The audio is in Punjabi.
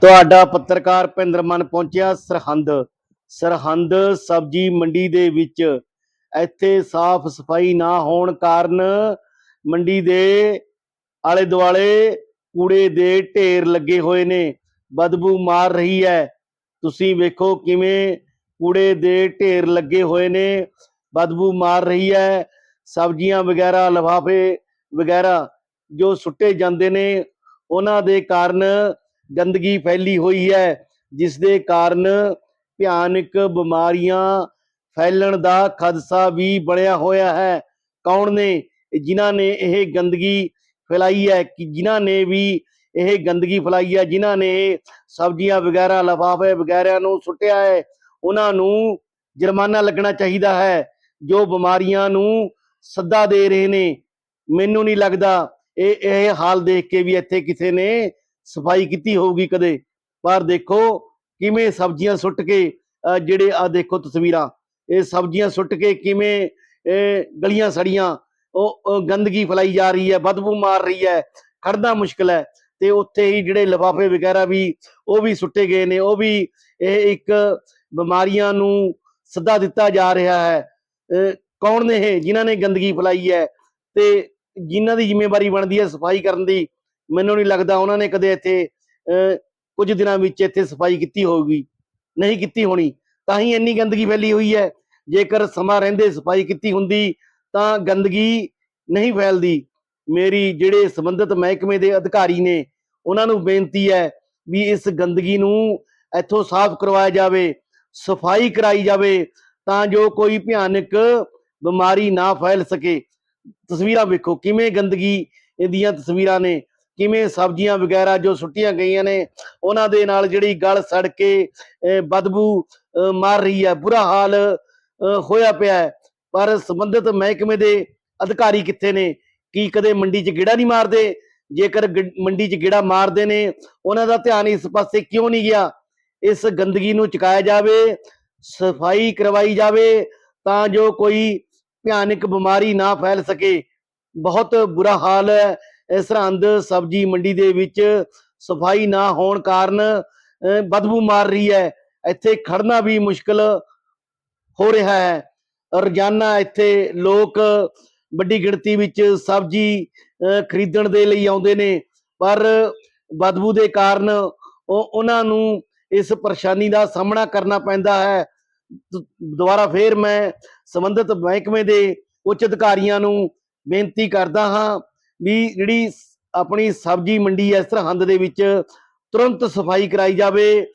ਤੁਹਾਡਾ ਪੱਤਰਕਾਰ ਭਿੰਦਰ ਮਨ ਪਹੁੰਚਿਆ। ਸਰਹੰਦ ਸਰਹੰਦ ਸਬਜੀ ਮੰਡੀ ਦੇ ਵਿੱਚ। ਇੱਥੇ ਸਾਫ਼ ਸਫ਼ਾਈ ਨਾ ਹੋਣ ਕਾਰਨ ਮੰਡੀ ਦੇ ਆਲੇ ਦੁਆਲੇ ਕੂੜੇ ਦੇ ਢੇਰ ਲੱਗੇ ਹੋਏ ਨੇ। ਬਦਬੂ ਮਾਰ ਰਹੀ ਹੈ। ਤੁਸੀਂ ਵੇਖੋ ਕਿਵੇਂ ਕੂੜੇ ਦੇ ਢੇਰ ਲੱਗੇ ਹੋਏ ਨੇ। ਬਦਬੂ ਮਾਰ ਰਹੀ ਹੈ। ਸਬਜ਼ੀਆਂ ਵਗੈਰਾ, ਲਿਫਾਫੇ ਵਗੈਰਾ ਜੋ ਸੁੱਟੇ ਜਾਂਦੇ ਨੇ, ਉਹਨਾਂ ਦੇ ਕਾਰਨ ਗੰਦਗੀ ਫੈਲੀ ਹੋਈ ਹੈ ਜਿਸ ਦੇ ਕਾਰਨ ਭਿਆਨਕ ਬਿਮਾਰੀਆਂ ਫੈਲਣ ਦਾ ਖਦਸ਼ਾ ਵੀ ਬਣਿਆ ਹੋਇਆ ਹੈ। ਕੌਣ ਨੇ? ਜਿਨ੍ਹਾਂ ਨੇ ਇਹ ਗੰਦਗੀ ਫੈਲਾਈ ਹੈ, ਕਿ ਜਿਨ੍ਹਾਂ ਨੇ ਵੀ ਇਹ ਗੰਦਗੀ ਫੈਲਾਈ ਹੈ, ਜਿਨ੍ਹਾਂ ਨੇ ਸਬਜ਼ੀਆਂ ਵਗੈਰਾ, ਲਿਫਾਫੇ ਵਗੈਰਾ ਨੂੰ ਸੁੱਟਿਆ ਹੈ, ਉਹਨਾਂ ਨੂੰ ਜੁਰਮਾਨਾ ਲੱਗਣਾ ਚਾਹੀਦਾ ਹੈ, ਜੋ ਬਿਮਾਰੀਆਂ ਨੂੰ ਸੱਦਾ ਦੇ ਰਹੇ ਨੇ। ਮੈਨੂੰ ਨਹੀਂ ਲੱਗਦਾ ਇਹ ਇਹ ਹਾਲ ਦੇਖ ਕੇ ਵੀ ਇੱਥੇ ਕਿਸੇ ਨੇ ਸਫ਼ਾਈ ਕੀਤੀ ਹੋਊਗੀ ਕਦੇ? ਪਰ ਦੇਖੋ, ਕਿਵੇਂ ਸਬਜ਼ੀਆਂ ਸੁੱਟ ਕੇ, ਅਹ ਜਿਹੜੇ ਆ ਦੇਖੋ ਤਸਵੀਰਾਂ, ਇਹ ਸਬਜ਼ੀਆਂ ਸੁੱਟ ਕੇ ਕਿਵੇਂ, ਇਹ ਗਲੀਆਂ ਸੜੀਆਂ, ਉਹ ਗੰਦਗੀ ਫੈਲਾਈ ਜਾ ਰਹੀ ਹੈ, ਬਦਬੂ ਮਾਰ ਰਹੀ ਹੈ ਖੜਨਾ ਮੁਸ਼ਕਲ ਹੈ। ਤੇ ਉੱਥੇ ਹੀ ਜਿਹੜੇ ਲਿਫਾਫੇ ਵਗੈਰਾ ਵੀ, ਉਹ ਵੀ ਸੁੱਟੇ ਗਏ ਨੇ, ਉਹ ਵੀ ਇਹ ਇੱਕ ਬਿਮਾਰੀਆਂ ਨੂੰ ਸੱਦਾ ਦਿੱਤਾ ਜਾ ਰਿਹਾ ਹੈ। ਅਹ ਕੌਣ ਨੇ ਇਹ? ਜਿਨ੍ਹਾਂ ਨੇ ਗੰਦਗੀ ਫੈਲਾਈ ਹੈ? ਤੇ ਜਿਨ੍ਹਾਂ ਦੀ ਜ਼ਿੰਮੇਵਾਰੀ ਬਣਦੀ ਹੈ ਸਫ਼ਾਈ ਕਰਨ ਦੀ ਮੈਨੂੰ ਨਹੀਂ ਲੱਗਦਾ ਉਹਨਾਂ ਨੇ ਕਦੇ ਇੱਥੇ ਅਹ, ਕੁਝ ਦਿਨਾਂ ਵਿੱਚ ਇੱਥੇ ਸਫ਼ਾਈ ਕੀਤੀ ਹੋਊਗੀ। ਨਹੀਂ ਕੀਤੀ ਹੋਣੀ ਤਾਂ ਹੀ ਇੰਨੀ ਗੰਦਗੀ ਫੈਲੀ ਹੋਈ ਹੈ। ਜੇਕਰ ਸਮਾਂ ਰਹਿੰਦੇ ਸਫ਼ਾਈ ਕੀਤੀ ਹੁੰਦੀ ਤਾਂ ਗੰਦਗੀ ਨਹੀਂ ਫੈਲਦੀ। ਮੇਰੀ ਜਿਹੜੇ ਸੰਬੰਧਿਤ ਮਹਿਕਮੇ ਦੇ ਅਧਿਕਾਰੀ ਨੇ ਉਹਨਾਂ ਨੂੰ ਬੇਨਤੀ ਹੈ ਵੀ ਇਸ ਗੰਦਗੀ ਨੂੰ ਇੱਥੋਂ ਸਾਫ਼ ਕਰਵਾਇਆ ਜਾਵੇ ਸਫ਼ਾਈ ਕਰਾਈ ਜਾਵੇ ਤਾਂ ਜੋ ਕੋਈ ਭਿਆਨਕ ਬਿਮਾਰੀ ਨਾ ਫੈਲ ਸਕੇ। ਤਸਵੀਰਾਂ ਵੇਖੋ ਕਿਵੇਂ ਗੰਦਗੀ ਇਹਦੀਆਂ ਤਸਵੀਰਾਂ ਨੇ ਕਿਵੇਂ ਸਬਜ਼ੀਆਂ ਵਗੈਰਾ ਜੋ ਸੁੱਟੀਆਂ ਗਈਆਂ ਨੇ, ਉਹਨਾਂ ਦੇ ਨਾਲ ਜਿਹੜੀ ਗਲ ਸੜ ਕੇ ਬਦਬੂ ਮਾਰ ਰਹੀ ਹੈ, ਬੁਰਾ ਹਾਲ ਹੋਇਆ ਪਿਆ ਹੈ। ਪਰ ਸੰਬੰਧਿਤ ਮਹਿਕਮੇ ਦੇ ਅਧਿਕਾਰੀ ਕਿੱਥੇ ਨੇ? ਕੀ ਕਦੇ ਮੰਡੀ 'ਚ ਗੇੜਾ ਨਹੀਂ ਮਾਰਦੇ? ਜੇਕਰ ਮੰਡੀ 'ਚ ਗੇੜਾ ਮਾਰਦੇ ਨੇ, ਉਹਨਾਂ ਦਾ ਧਿਆਨ ਇਸ ਪਾਸੇ ਕਿਉਂ ਨਹੀਂ ਗਿਆ? ਇਸ ਗੰਦਗੀ ਨੂੰ ਚੁਕਾਇਆ ਜਾਵੇ, ਸਫ਼ਾਈ ਕਰਵਾਈ ਜਾਵੇ, ਤਾਂ ਜੋ ਕੋਈ ਭਿਆਨਕ ਬਿਮਾਰੀ ਨਾ ਫੈਲ ਸਕੇ। ਬਹੁਤ ਬੁਰਾ ਹਾਲ ਹੈ। ਸਰਹੰਦ ਸਬਜੀ ਮੰਡੀ ਦੇ ਵਿੱਚ ਸਫ਼ਾਈ ਨਾ ਹੋਣ ਕਾਰਨ ਬਦਬੂ ਮਾਰ ਰਹੀ ਹੈ। ਇੱਥੇ ਖੜਨਾ ਵੀ ਮੁਸ਼ਕਲ ਹੋ ਰਿਹਾ ਹੈ। ਰੋਜ਼ਾਨਾ ਇੱਥੇ ਲੋਕ ਵੱਡੀ ਗਿਣਤੀ ਵਿੱਚ ਸਬਜੀ ਖਰੀਦਣ ਦੇ ਲਈ ਆਉਂਦੇ ਨੇ, ਪਰ ਬਦਬੂ ਦੇ ਕਾਰਨ ਉਹ ਉਹਨਾਂ ਨੂੰ ਇਸ ਪਰੇਸ਼ਾਨੀ ਦਾ ਸਾਹਮਣਾ ਕਰਨਾ ਪੈਂਦਾ ਹੈ। ਦੁਬਾਰਾ ਫੇਰ ਮੈਂ ਸੰਬੰਧਿਤ ਮਹਿਕਮੇ ਦੇ ਉੱਚ ਅਧਿਕਾਰੀਆਂ ਨੂੰ ਬੇਨਤੀ ਕਰਦਾ ਹਾਂ ਵੀ ਜਿਹੜੀ ਆਪਣੀ ਸਬਜੀ ਮੰਡੀ ਹੈ ਸਰਹੰਦ ਦੇ ਵਿੱਚ ਤੁਰੰਤ ਸਫ਼ਾਈ ਕਰਾਈ ਜਾਵੇ।